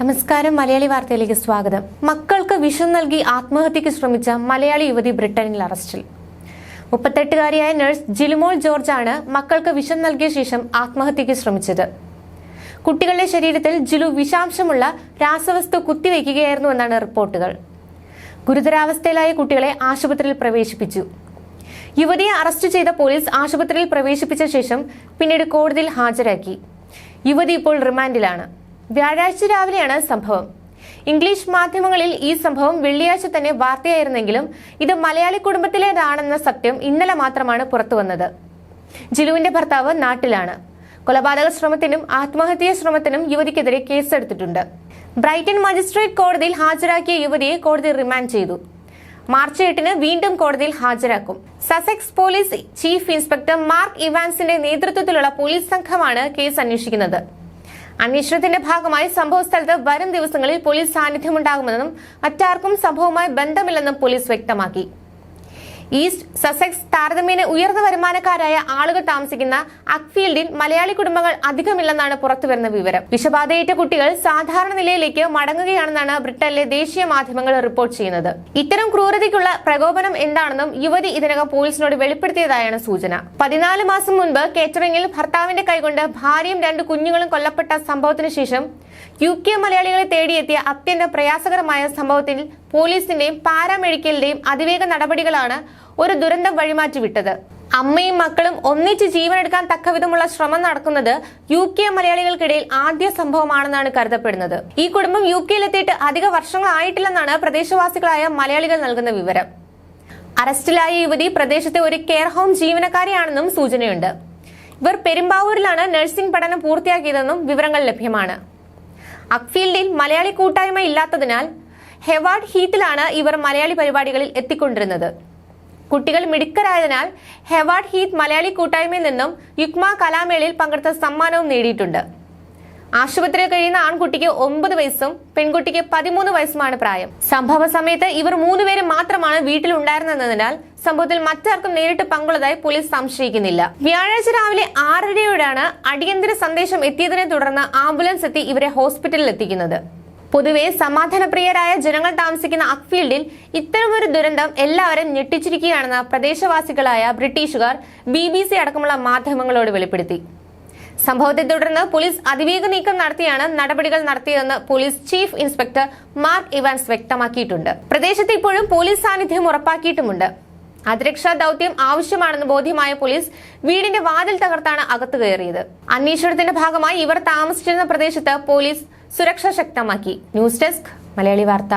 നമസ്കാരം മലയാളി വാർത്തയിലേക്ക് സ്വാഗതം. മക്കൾക്ക് വിഷം നൽകി ആത്മഹത്യക്ക് ശ്രമിച്ച മലയാളി യുവതി ബ്രിട്ടനിൽ അറസ്റ്റിൽ. മുപ്പത്തെട്ടുകാരിയായ നഴ്സ് ജിലിമോൾ ആണ് മക്കൾക്ക് വിഷം നൽകിയ ശേഷം ആത്മഹത്യക്ക് ശ്രമിച്ചത്. കുട്ടികളുടെ ശരീരത്തിൽ ജിലു വിഷാംശമുള്ള രാസവസ്തു കുത്തിവെക്കുകയായിരുന്നു എന്നാണ് റിപ്പോർട്ടുകൾ. ഗുരുതരാവസ്ഥയിലായ കുട്ടികളെ ആശുപത്രിയിൽ പ്രവേശിപ്പിച്ചു. യുവതിയെ അറസ്റ്റ് ചെയ്ത പോലീസ് ആശുപത്രിയിൽ പ്രവേശിപ്പിച്ച ശേഷം പിന്നീട് കോടതിയിൽ ഹാജരാക്കി. യുവതി ഇപ്പോൾ റിമാൻഡിലാണ്. വ്യാഴാഴ്ച രാവിലെയാണ് സംഭവം. ഇംഗ്ലീഷ് മാധ്യമങ്ങളിൽ ഈ സംഭവം വെള്ളിയാഴ്ച തന്നെ വാർത്തയായിരുന്നെങ്കിലും ഇത് മലയാളി കുടുംബത്തിലേതാണെന്ന സത്യം ഇന്നലെ മാത്രമാണ് പുറത്തുവന്നത്. ജിലുവിന്റെ ഭർത്താവ് നാട്ടിലാണ്. കൊലപാതക ശ്രമത്തിനും ആത്മഹത്യാ ശ്രമത്തിനും യുവതിക്കെതിരെ കേസെടുത്തിട്ടുണ്ട്. ബ്രൈറ്റൺ മജിസ്ട്രേറ്റ് കോടതിയിൽ ഹാജരാക്കിയ യുവതിയെ കോടതി റിമാൻഡ് ചെയ്തു. മാർച്ച് എട്ടിന് വീണ്ടും കോടതിയിൽ ഹാജരാക്കും. Sussex police chief inspector Mark ഇവാൻസിന്റെ നേതൃത്വത്തിലുള്ള പോലീസ് സംഘമാണ് കേസ് അന്വേഷിക്കുന്നത്. അന്വേഷണത്തിന്റെ ഭാഗമായി സംഭവ സ്ഥലത്ത് വരും ദിവസങ്ങളിൽ പോലീസ് സാന്നിധ്യമുണ്ടാകുമെന്നും മറ്റാർക്കും സംഭവവുമായി ബന്ധമില്ലെന്നും പോലീസ് വ്യക്തമാക്കി. ഈസ്റ്റ് സസെക്സ് താരതമ്യേന ഉയർന്ന വരുമാനക്കാരായ ആളുകൾ താമസിക്കുന്ന അക്ഫീൽഡിൽ മലയാളി കുടുംബങ്ങൾ അധികമില്ലെന്നാണ് പുറത്തുവരുന്ന വിവരം. വിഷബാധയേറ്റ കുട്ടികൾ സാധാരണ നിലയിലേക്ക് മടങ്ങുകയാണെന്നാണ് ബ്രിട്ടനിലെ ദേശീയ മാധ്യമങ്ങൾ റിപ്പോർട്ട് ചെയ്യുന്നത്. ഇത്തരം ക്രൂരതയ്ക്കുള്ള പ്രകോപനം എന്താണെന്നും യുവതി ഇതിനകം പോലീസിനോട് വെളിപ്പെടുത്തിയതായാണ് സൂചന. പതിനാല് മാസം മുൻപ് കേറ്ററിംഗിൽ ഭർത്താവിന്റെ കൈകൊണ്ട് ഭാര്യയും രണ്ട് കുഞ്ഞുങ്ങളും കൊല്ലപ്പെട്ട സംഭവത്തിനു ശേഷം യു കെ മലയാളികളെ തേടിയെത്തിയ അത്യന്തം പ്രയാസകരമായ സംഭവത്തിൽ പോലീസിന്റെയും പാരാമെഡിക്കലിന്റെയും അതിവേഗ നടപടികളാണ് ഒരു ദുരന്തം വഴിമാറ്റി വിട്ടത് അമ്മയും മക്കളും ഒന്നിച്ച് ജീവനെടുക്കാൻ തക്കവിധമുള്ള ശ്രമം നടക്കുന്നത് യു കെ മലയാളികൾക്കിടയിൽ ആദ്യ സംഭവമാണെന്നാണ് കരുതപ്പെടുന്നത്. ഈ കുടുംബം യു കെയിലെത്തിയിട്ട് അധിക വർഷങ്ങളായിട്ടില്ലെന്നാണ് പ്രദേശവാസികളായ മലയാളികൾ നൽകുന്ന വിവരം. അറസ്റ്റിലായ യുവതി പ്രദേശത്തെ ഒരു കെയർ ഹോം ജീവനക്കാരിയാണെന്നും സൂചനയുണ്ട്. ഇവർ പെരുമ്പാവൂരിലാണ് നഴ്സിംഗ് പഠനം പൂർത്തിയാക്കിയതെന്നും വിവരങ്ങൾ ലഭ്യമാണ്. അക്ഫീൽഡിൽ മലയാളി കൂട്ടായ്മ ഇല്ലാത്തതിനാൽ ഹെവാർഡ് ഹീത്തിലാണ് ഇവർ മലയാളി പരിപാടികളിൽ എത്തിക്കൊണ്ടിരുന്നത്. കുട്ടികൾ മിടുക്കരായതിനാൽ ഹെവാർഡ് ഹീത്ത് മലയാളി കൂട്ടായ്മയിൽ നിന്നും യുക്മ കലാമേളയിൽ പങ്കെടുത്ത സമ്മാനവും നേടിയിട്ടുണ്ട്. ആശുപത്രിയിൽ കഴിയുന്ന ആൺകുട്ടിക്ക് ഒമ്പത് വയസ്സും പെൺകുട്ടിക്ക് പതിമൂന്ന് വയസ്സുമാണ് പ്രായം. സംഭവ സമയത്ത് ഇവർ മൂന്നുപേരും മാത്രമാണ് വീട്ടിൽ ഉണ്ടായിരുന്നതിനാൽ സംഭവത്തിൽ മറ്റാർക്കും നേരിട്ട് പങ്കുള്ളതായി പോലീസ് സംശയിക്കുന്നില്ല. വ്യാഴാഴ്ച രാവിലെ ആറരയോടെയാണ് അടിയന്തര സന്ദേശം എത്തിയതിനെ തുടർന്ന് ആംബുലൻസ് എത്തി ഇവരെ ഹോസ്പിറ്റലിൽ എത്തിക്കുന്നത് പൊതുവെ സമാധാനപ്രിയരായ ജനങ്ങൾ താമസിക്കുന്ന അക്ഫീൽഡിൽ ഇത്തരമൊരു ദുരന്തം എല്ലാവരും ഞെട്ടിച്ചിരിക്കുകയാണെന്ന് പ്രദേശവാസികളായ ബ്രിട്ടീഷുകാർ ബി ബി സി അടക്കമുള്ള മാധ്യമങ്ങളോട് വെളിപ്പെടുത്തി. സംഭവത്തെ തുടർന്ന് പോലീസ് അതിവേഗ നീക്കം നടത്തിയാണ് നടപടികൾ നടത്തിയതെന്ന് police chief inspector Mark Evans വ്യക്തമാക്കിയിട്ടുണ്ട്. പ്രദേശത്ത് ഇപ്പോഴും പോലീസ് സാന്നിധ്യം ഉറപ്പാക്കിയിട്ടുമുണ്ട്. അതിരക്ഷാ ദൗത്യം ആവശ്യമാണെന്ന് ബോധ്യമായ പോലീസ് വീടിന്റെ വാതിൽ തകർത്താണ് അകത്തു കയറിയത്. അന്വേഷണത്തിന്റെ ഭാഗമായി ഇവർ താമസിച്ചിരുന്ന പ്രദേശത്ത് പോലീസ് സുരക്ഷ ശക്തമാക്കി. ന്യൂസ് ഡെസ്ക് മലയാളി വാർത്ത.